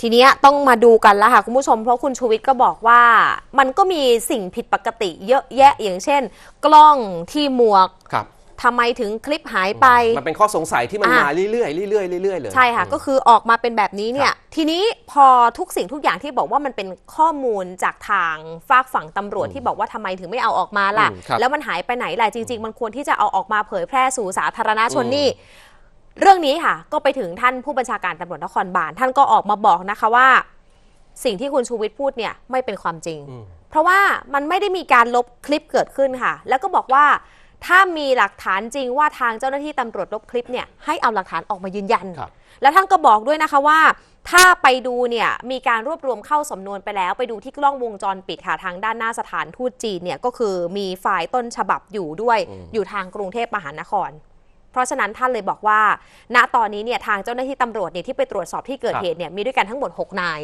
ทีเนี้ยต้องมาดูกันแล้วค่ะคุณผู้ชมเพราะคุณชูวิทย์ก็บอกว่ามันก็มีสิ่งผิดปกติเยอะแยะอย่างเช่น กล้องที่หมวกครับทำไมถึงคลิปหายไป มันเป็นข้อสงสัยที่มันอะ มาเรื่อยๆเรื่อยๆเรื่อยๆเลยใช่ค่ะอืมก็คือออกมาเป็นแบบนี้เนี่ย ทีนี้พอทุกสิ่งทุกอย่างที่บอกว่ามันเป็นข้อมูลจากทางฝากฝั่งตำรวจที่บอกว่าทำไมถึงไม่เอาออกมาล่ะอืมครับแล้วมันหายไปไหนล่ะจริง ๆ มันควรที่จะเอาออกมาเผยแพร่สู่สาธารณชนนี่ เรื่องนี้ค่ะ ก็ไปถึงท่านผู้บัญชาการตำรวจนครบาลท่านก็ออกมาบอกนะคะว่า สิ่งที่คุณชูวิทย์พูดเนี่ยไม่เป็นความจริงอืมเพราะว่ามันไม่ได้มีการลบคลิปเกิดขึ้นค่ะ แล้วก็บอกว่าถ้ามีหลักฐานจริงว่าทางเจ้าหน้าที่ตำรวจลบคลิปเนี่ยให้เอาหลักฐานออกมายืนยันครับแล้วท่านก็บอกด้วยนะคะว่า ถ้าไปดูเนี่ยมีการรวบรวมเข้าสำนวนไปแล้ว ไปดูที่กล้องวงจรปิดค่ะทางด้านหน้าสถานทูตจีนเนี่ยก็คือมีฝ่ายต้นฉบับอยู่ด้วยอืมอยู่ทางกรุงเทพมหานคร เพราะฉะนั้นท่านเลยบอกว่า ณตอนนี้เนี่ยทางเจ้าหน้าที่ตำรวจเนี่ยที่ไปตรวจสอบที่เกิดเหตุเนี่ยมีด้วยกันทั้งหมด 6 นาย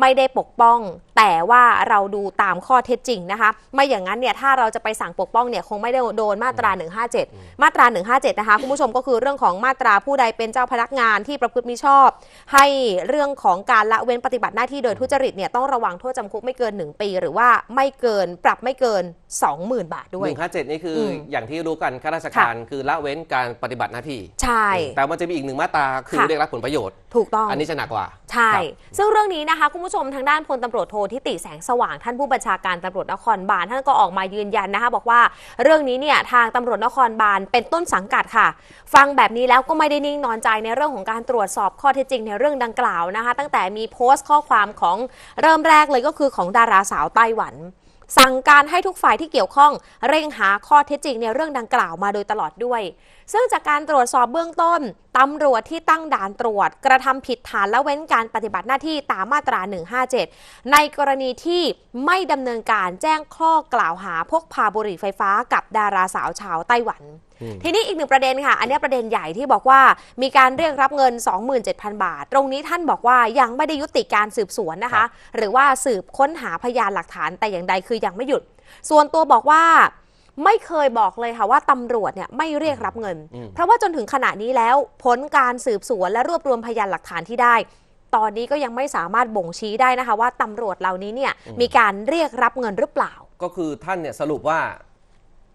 ไม่ได้ปกป้อง แต่ว่าเราดูตามข้อเท็จจริงนะคะ ไม่อย่างนั้นเนี่ยถ้าเราจะไปสั่งปกป้องเนี่ยคงไม่ได้โดนมาตรา 157 มาตรา 157 นะคะคุณผู้ชมก็คือเรื่องของมาตราผู้ใดเป็นเจ้าพนักงานที่ประพฤติมิชอบ ให้เรื่องของการละเว้นปฏิบัติหน้าที่โดยทุจริตเนี่ยต้องระวังโทษจำคุกไม่เกิน 1 ปี หรือว่าไม่เกินปรับไม่เกิน 20,000 บาทด้วยหนึ่งห้าเจ็ดนี่คืออมอย่างที่รู้กันข้าราชการคือละเว้นการปฏิบัติหน้าที่ ใช่ แต่มันจะมีอีกหนึ่งมาตราคือค่ะเรียกรับผลประโยชน์ ถูกต้อง อันนี้จะหนักกว่า ใช่ ซึ่งเรื่องนี้นะคะคุณผู้ชมทางด้านพลตำรวจโททิติแสงสว่างท่านผู้บัญชาการตำรวจนครบาลท่านก็ออกมายืนยันนะคะ บอกว่าเรื่องนี้เนี่ยทางตำรวจนครบาลเป็นต้นสังกัดค่ะ ฟังแบบนี้แล้วก็ไม่ได้นิ่งนอนใจในเรื่องของการตรวจสอบข้อเท็จจริงในเรื่องดังกล่าวนะคะ ตั้งแต่มีโพสต์ข้อความของเริ่มแรกเลยก็คือของดาราสาวไต้หวัน สั่งการให้ทุกฝ่ายที่เกี่ยวข้อง เร่งหาข้อเท็จจริงในเรื่องดังกล่าวมาโดยตลอดด้วย ซึ่งจากการตรวจสอบเบื้องต้นตำรวจที่ตั้งด่านตรวจ กระทำผิดฐานละเว้นการปฏิบัติหน้าที่ตามมาตรา 157 ในกรณีที่ไม่ดำเนินการแจ้งข้อกล่าวหาพกพาบุหรี่ไฟฟ้ากับดาราสาวชาวไต้หวันทีนี้อีกหนึ่งประเด็นค่ะ อันนี้ประเด็นใหญ่ที่บอกว่ามีการเรียกรับเงิน 27,000 บาท ตรงนี้ท่านบอกว่ายังไม่ได้ยุติการสืบสวนนะคะ หรือว่าสืบค้นหาพยานหลักฐานแต่อย่างใดคือยังไม่หยุด ส่วนตัวบอกว่าไม่เคยบอกเลยค่ะว่าตำรวจเนี่ยไม่เรียกรับเงินอืมเพราะว่าจนถึงขณะนี้แล้วผลการสืบสวนและรวบรวมพยานหลักฐานที่ได้ ตอนนี้ก็ยังไม่สามารถบ่งชี้ได้นะคะ ว่าตำรวจเหล่านี้เนี่ยมีการเรียกรับเงินหรือเปล่า ก็คือท่านเนี่ยสรุปว่า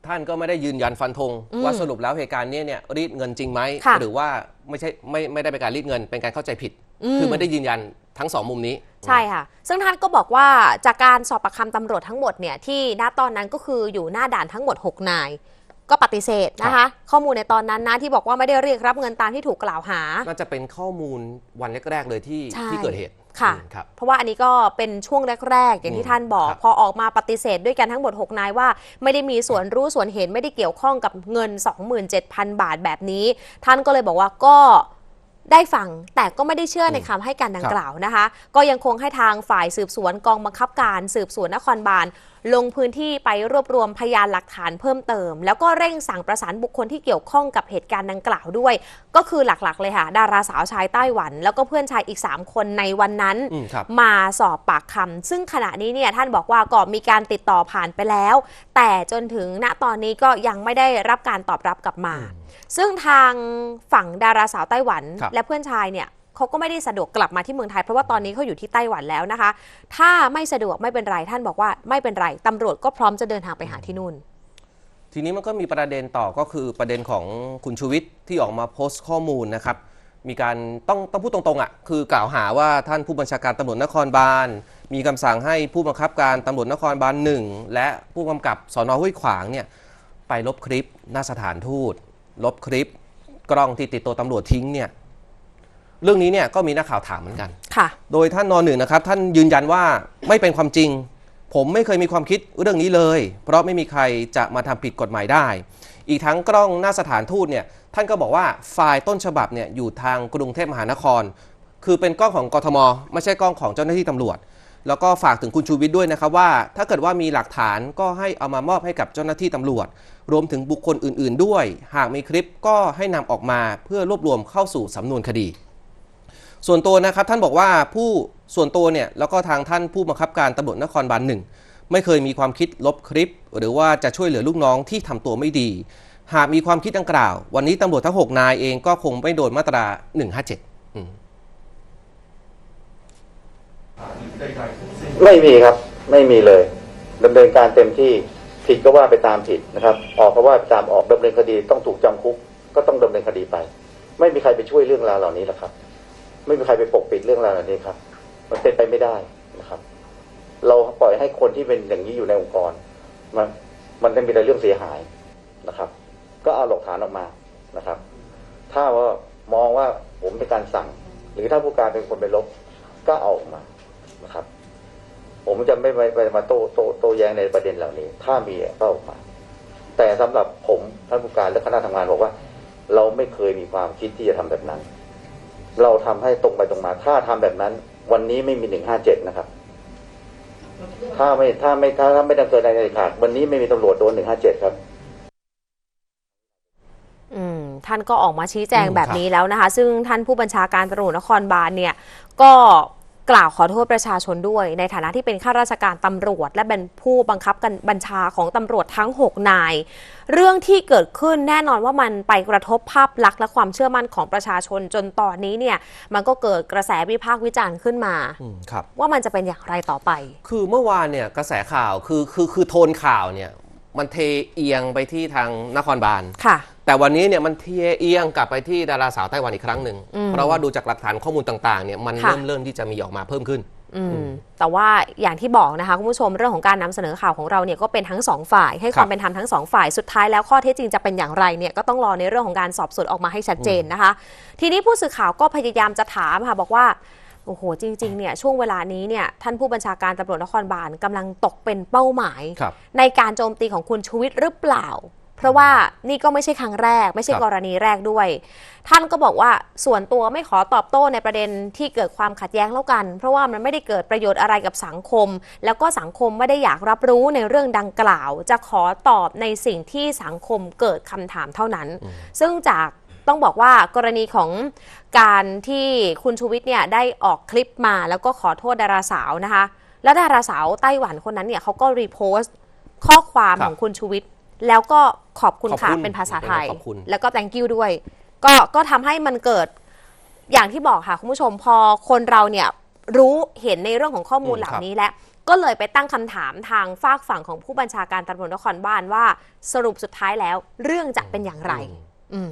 ท่านก็ไม่ได้ยืนยันฟันธงอืมว่าสรุปแล้วเหตุการณ์เนี้เนี่ยรีดเงินจริงไหมค่ะหรือว่าไม่ใช่ไม่ไม่ได้เป็นการรีดเงิน เป็นการเข้าใจผิดอืมคือไม่ได้ยืนยันทั้งสองมุมนี้ ใช่ค่ะ ซึ่งท่านก็บอกว่าจากการสอบปากคำตำรวจทั้งหมดเนี่ยที่ณตอนนั้นก็คืออยู่หน้าด่านทั้งหมด 6 นาย ก็ปฏิเสธนะคะ ข้อมูลในตอนนั้นนะที่บอกว่าไม่ได้เรียกรับเงินตามที่ถูกกล่าวหา น่าจะเป็นข้อมูลวันแรกๆเลยที่ใช่ที่เกิดเหตุ ค่ะอืมครับ เพราะว่าอันนี้ก็เป็นช่วงแรก ๆ อย่างที่ท่านบอกครับพอออกมาปฏิเสธด้วยกันทั้งหมด 6 นายว่า ไม่ได้มีส่วนรู้ส่วนเห็นไม่ได้เกี่ยวข้องกับเงิน 27,000 บาทแบบนี้ ท่านก็เลยบอกว่าก็ได้ฟังแต่ก็ไม่ได้เชื่อในคำให้การดังกล่าวนะคะ ก็ยังคงให้ทางฝ่ายสืบสวนกองบังคับการสืบสวนนครบาลลงพื้นที่ไปรวบรวมพยานหลักฐานเพิ่มเติม แล้วก็เร่งสั่งประสานบุคคลที่เกี่ยวข้องกับเหตุการณ์ดังกล่าวด้วย ก็คือหลักๆ เลยค่ะ ดาราสาวชายไต้หวัน แล้วก็เพื่อนชายอีก 3 คนในวันนั้นอืมครับมาสอบปากคำซึ่งขณะนี้เนี่ยท่านบอกว่าก็มีการติดต่อผ่านไปแล้ว แต่จนถึงณตอนนี้ก็ยังไม่ได้รับการตอบรับกลับมา ซึ่งทางฝั่งดาราสาวไต้หวันครับและเพื่อนชายเนี่ย เขาก็ไม่ได้สะดวกกลับมาที่เมืองไทย เพราะว่าตอนนี้เขาอยู่ที่ไต้หวันแล้วนะคะ ถ้าไม่สะดวกไม่เป็นไรท่านบอกว่าไม่เป็นไรตำรวจก็พร้อมจะเดินทางไปหาที่นู่น ทีนี้มันก็มีประเด็นต่อก็คือประเด็นของคุณชูวิทย์ที่ออกมาโพสต์ข้อมูลนะครับมีการต้องต้องพูดตรงๆอะคือกล่าวหาว่าท่านผู้บัญชาการตำรวจนครบาล มีคำสั่งให้ผู้บังคับการตำรวจนครบาลหนึ่งและผู้กำกับสอนอห้วยขวางเนี่ยไปลบคลิปหน้าสถานทูต ลบคลิป กล้องที่ติดตัวตำรวจทิ้งเนี่ย เรื่องนี้เนี่ยก็มีนักข่าวถามเหมือนกัน ค่ะ โดยท่านนอนหนึ่งนะครับท่านยืนยันว่าไม่เป็นความจริง ผมไม่เคยมีความคิดเรื่องนี้เลย เพราะไม่มีใครจะมาทำผิดกฎหมายได้ อีกทั้งกล้องหน้าสถานทูตเนี่ยท่านก็บอกว่าไฟล์ต้นฉบับเนี่ยอยู่ทางกรุงเทพมหานคร คือเป็นกล้องของกทม ไม่ใช่กล้องของเจ้าหน้าที่ตำรวจ แล้วก็ฝากถึงคุณชูวิทย์ด้วยนะครับว่า ถ้าเกิดว่ามีหลักฐานก็ให้เอามามอบให้กับเจ้าหน้าที่ตำรวจ รวมถึงบุคคลอื่น ๆ ด้วย หากมีคลิปก็ให้นำออกมาเพื่อรวบรวมเข้าสู่สำนวนคดี ส่วนตัวนะครับท่านบอกว่าผู้ส่วนตัวเนี่ยแล้วก็ทางท่านผู้บังคับการตำรวจนครบาลหนึ่งไม่เคยมีความคิดลบคลิป หรือว่าจะช่วยเหลือลูกน้องที่ทำตัวไม่ดี หากมีความคิดดังกล่าว วันนี้ตำรวจทั้ง 6 นายเองก็คงไม่โดนมาตรา 157อืมใดๆทั้งสิ้นไม่มีครับ ไม่มีเลยดำเนินการเต็มที่ผิดก็ว่าไปตามผิดนะครับ ออกก็ว่าไปตามออกดำเนินคดีต้องถูกจำคุก ก็ต้องดำเนินคดีไป ไม่มีใครไปช่วยเรื่องราวเหล่านี้หรอกครับ ไม่มีใครไปปกปิดเรื่องราวเหล่านี้ครับ มันเป็นไปไม่ได้นะครับ เราปล่อยให้คนที่เป็นอย่างนี้อยู่ในองค์กร มันมันจะมีแต่เรื่องเสียหายนะครับ ก็เอาหลักฐานออกมานะครับ ถ้าว่ามองว่าผมเป็นการสั่ง หรือถ้าผู้การเป็นคนไปลบก็เอาออกมานะครับ ผมจะไม่ไปไปมาโต้โต้โต้แย้งในประเด็นเหล่านี้ ถ้ามีก็ออกมา แต่สำหรับผมท่านผู้การและคณะทำงานบอกว่า เราไม่เคยมีความคิดที่จะทำแบบนั้น เราทำให้ตรงไปตรงมา ถ้าทำแบบนั้น วันนี้ไม่มีหนึ่งห้าเจ็ดนะครับ ถ้าไม่ถ้าไม่ถ้าถ้าไม่ดำเนินการเด็ดขาดวันนี้ไม่มีตำรวจโดนหนึ่งห้าเจ็ดครับอืมท่านก็ออกมาชี้แจงอืมแบบครับนี้แล้วนะคะ ซึ่งท่านผู้บัญชาการตำรวจนครบาลเนี่ย ก็ กล่าวขอโทษประชาชนด้วย ในฐานะที่เป็นข้าราชการตำรวจ และเป็นผู้บังคับกันบัญชาของตำรวจทั้ง 6 นาย เรื่องที่เกิดขึ้นแน่นอนว่ามันไปกระทบภาพลักษณ์และความเชื่อมั่นของประชาชนจนตอนนี้เนี่ย มันก็เกิดกระแสวิพากษ์วิจารณ์ขึ้นมาอืมครับว่ามันจะเป็นอย่างไรต่อไป คือเมื่อวานเนี่ยกระแสข่าวคือคือคือโทนข่าวเนี่ยมันเทเอียงไปที่ทางนครบาลค่ะ แต่วันนี้เนี่ยมันเทเอียงกลับไปที่ดาราสาวไต้หวันอีกครั้งหนึ่งอืมเพราะว่าดูจากหลักฐานข้อมูลต่างๆเนี่ยมันค่ะ เริ่มเริ่มที่จะมีออกมาเพิ่มขึ้น อืมแต่ว่าอย่างที่บอกนะคะคุณผู้ชมเรื่องของการนำเสนอข่าวของเราเนี่ยก็เป็นทั้งสองฝ่าย ให้ความเป็นธรรมทั้งสองฝ่ายสุดท้ายแล้วข้อเท็จจริงจะเป็นอย่างไรเนี่ยก็ต้องรอในเรื่องของการสอบสวนออกมาให้ชัดเจนนะคะ ทีนี้ผู้สื่อข่าวก็พยายามจะถามค่ะบอกว่าโอ้โหจริงๆเนี่ยช่วงเวลานี้เนี่ยท่านผู้บัญชาการตำรวจนครบาลกำลังตกเป็นเป้าหมาย ครับ ในการโจมตีของคุณชูวิทย์หรือเปล่า เพราะว่านี่ก็ไม่ใช่ครั้งแรก ไม่ใช่ครับกรณีแรกด้วย ท่านก็บอกว่าส่วนตัวไม่ขอตอบโต้ในประเด็นที่เกิดความขัดแย้งแล้วกัน เพราะว่ามันไม่ได้เกิดประโยชน์อะไรกับสังคม แล้วก็สังคมไม่ได้อยากรับรู้ในเรื่องดังกล่าว จะขอตอบในสิ่งที่สังคมเกิดคำถามเท่านั้น ซึ่งจากต้องบอกว่ากรณีของการที่คุณชูวิทย์เนี่ยได้ออกคลิปมาแล้วก็ขอโทษดาราสาวนะคะ แล้วดาราสาวไต้หวันคนนั้นเนี่ยเขาก็รีโพสต์ข้อความครับของคุณชูวิทย์ แล้วก็ขอบคุณขอบค่ะคุณเป็นภาษาไทย ขอบคุณ แล้วก็ thank you ด้วย ก็ก็ทำให้มันเกิดอย่างที่บอกค่ะ คุณผู้ชมพอคนเราเนี่ยรู้เห็นในเรื่องของข้อมูลอืมเหล่าครับ นี้แล้วก็เลยไปตั้งคำถามทางฝากฝั่งของผู้บัญชาการตำรวจนครบาลว่า สรุปสุดท้ายแล้วเรื่องจะเป็นอย่างไร อืม